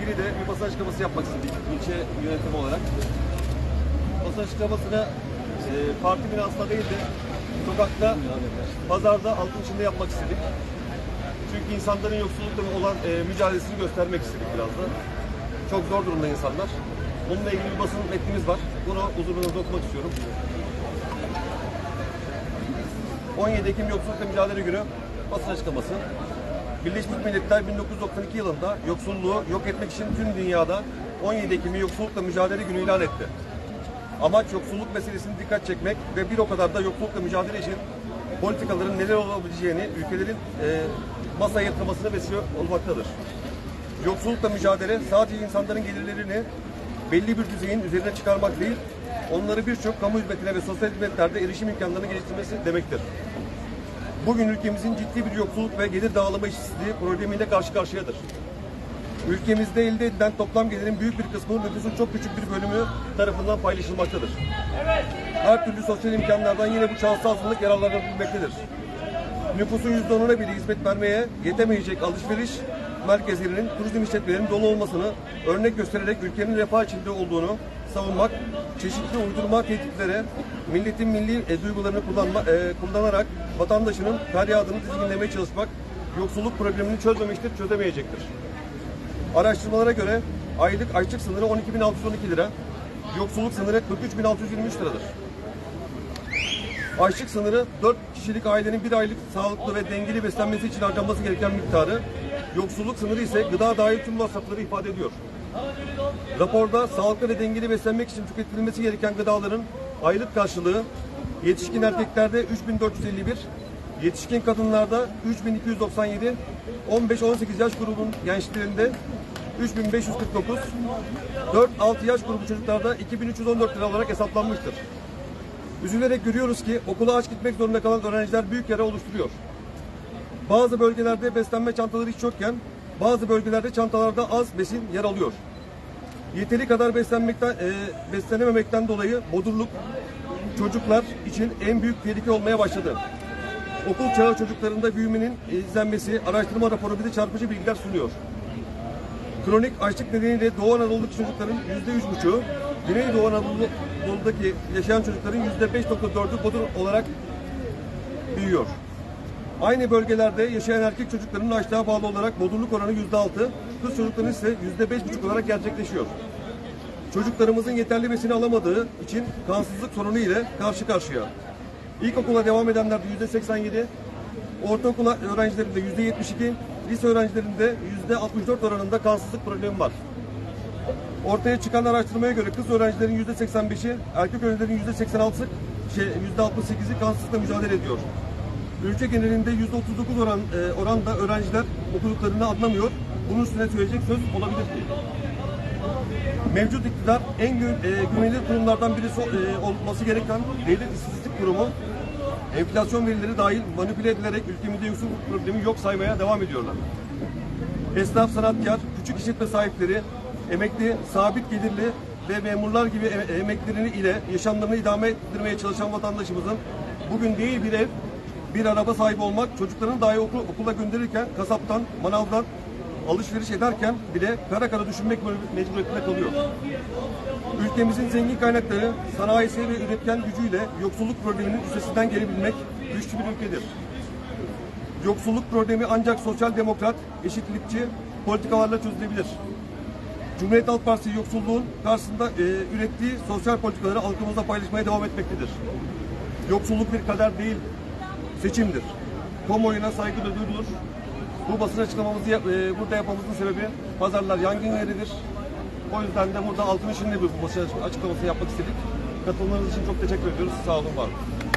ilgili de bir basın açıklaması yapmak istedik ilçe yönetimi olarak. Basın açıklamasını e, parti binasında değil de sokakta, pazarda, halkın içinde yapmak istedik. Çünkü insanların yoksullukla olan e, mücadelesini göstermek istedik biraz da. Çok zor durumda insanlar. Bununla ilgili bir basın metnimiz var. Bunu huzurunuzda okumak istiyorum. 17 Ekim Yoksullukla Mücadele Günü basın açıklaması. Birleşmiş Milletler 1992 yılında yoksulluğu yok etmek için tüm dünyada 17 Ekim'i Yoksullukla Mücadele Günü ilan etti. Amaç yoksulluk meselesini dikkat çekmek ve bir o kadar da yoksullukla mücadele için politikaların neler olabileceğini ülkelerin e, masaya yatırmasına vesile olmaktadır. Yoksullukla mücadele sadece insanların gelirlerini belli bir düzeyin üzerine çıkarmak değil, onları birçok kamu hizmetine ve sosyal hizmetlerde erişim imkanlarını geliştirmesi demektir. Bugün ülkemizin ciddi bir yoksulluk ve gelir dağılımı eşitsizliği problemiyle karşı karşıyadır. Ülkemizde elde edilen toplam gelirin büyük bir kısmı nüfusun çok küçük bir bölümü tarafından paylaşılmaktadır. Her türlü sosyal imkanlardan yine bu şanslı azınlık yararlanabilmektedir. Nüfusun %10'una bile hizmet vermeye yetemeyecek alışveriş merkezlerinin, turizm işletmelerinin dolu olmasını örnek göstererek ülkenin refah içinde olduğunu savunmak, çeşitli uydurma tehditlere milletin milli e, duygularını kullanma, e, kullanarak vatandaşının feryadını dizginlemeye çalışmak yoksulluk problemini çözmemiştir, çözemeyecektir. Araştırmalara göre aylık açlık sınırı 12.612 lira, yoksulluk sınırı 43.623 liradır. Açlık sınırı 4 kişilik ailenin bir aylık sağlıklı ve dengeli beslenmesi için harcanması gereken miktarı, yoksulluk sınırı ise gıda dahil tüm masrafları ifade ediyor. Raporda sağlıklı ve dengeli beslenmek için tüketilmesi gereken gıdaların aylık karşılığı yetişkin erkeklerde 3451, yetişkin kadınlarda 3297, 15-18 yaş grubun gençlerinde 3549, 4-6 yaş grubu çocuklarda 2314 lira olarak hesaplanmıştır. Üzülerek görüyoruz ki okula aç gitmek zorunda kalan öğrenciler büyük yara oluşturuyor. Bazı bölgelerde beslenme çantaları hiç yokken bazı bölgelerde çantalarda az besin yer alıyor. Yeteri kadar beslenmekten, e, beslenememekten dolayı bodurluk çocuklar için en büyük tehlike olmaya başladı. Okul çağı çocuklarında büyümenin izlenmesi araştırma raporu bize çarpıcı bilgiler sunuyor. Kronik açlık nedeniyle Doğu Anadolu'daki çocukların yüzde üç buçuğu, Güneydoğu Anadolu'daki yaşayan çocukların yüzde beş nokta bodur olarak büyüyor. Aynı bölgelerde yaşayan erkek çocuklarının açlığa bağlı olarak bodurluk oranı yüzde altı, kız çocukların ise yüzde beş buçuk olarak gerçekleşiyor. Çocuklarımızın yeterli besini alamadığı için kansızlık sorunu ile karşı karşıya. İlkokula devam edenlerde yüzde 87, ortaokul öğrencilerinde yüzde 72, lise öğrencilerinde yüzde 64 oranında kansızlık problemi var. Ortaya çıkan araştırmaya göre kız öğrencilerin yüzde 85'i, erkek öğrencilerin yüzde 86'sı, şey, yüzde 68'i kansızlıkla mücadele ediyor. Ülke genelinde yüzde 39 oran, e, oranda öğrenciler okuduklarını anlamıyor. Bunun üstüne söyleyecek söz olabilir ki. Mevcut iktidar en gü, e, güvenilir kurumlardan birisi e, olması gereken devlet istatistik kurumu enflasyon verileri dahil manipüle edilerek ülkemizde yoksulluk problemi yok saymaya devam ediyorlar. Esnaf, sanatkar, küçük işletme sahipleri, emekli, sabit gelirli ve memurlar gibi e- emeklerini ile yaşamlarını idame ettirmeye çalışan vatandaşımızın bugün değil bir ev, bir araba sahibi olmak, çocuklarını dahi okul, okula gönderirken kasaptan, manavdan alışveriş ederken bile kara kara düşünmek mecburiyetinde kalıyor. Ülkemizin zengin kaynakları, sanayisi ve üretken gücüyle yoksulluk probleminin üstesinden gelebilmek güçlü bir ülkedir. Yoksulluk problemi ancak sosyal demokrat, eşitlikçi politikalarla çözülebilir. Cumhuriyet Halk Partisi yoksulluğun karşısında e, ürettiği sosyal politikaları halkımızla paylaşmaya devam etmektedir. Yoksulluk bir kader değil, seçimdir. Kamuoyuna saygı duyulur. Bu basın açıklamamızı yap- e, burada yapmamızın sebebi pazarlar yangın yeridir. O yüzden de burada altın içinde bir basın açıklaması yapmak istedik. Katılımlarınız için çok teşekkür ediyoruz. Sağ olun, var olun.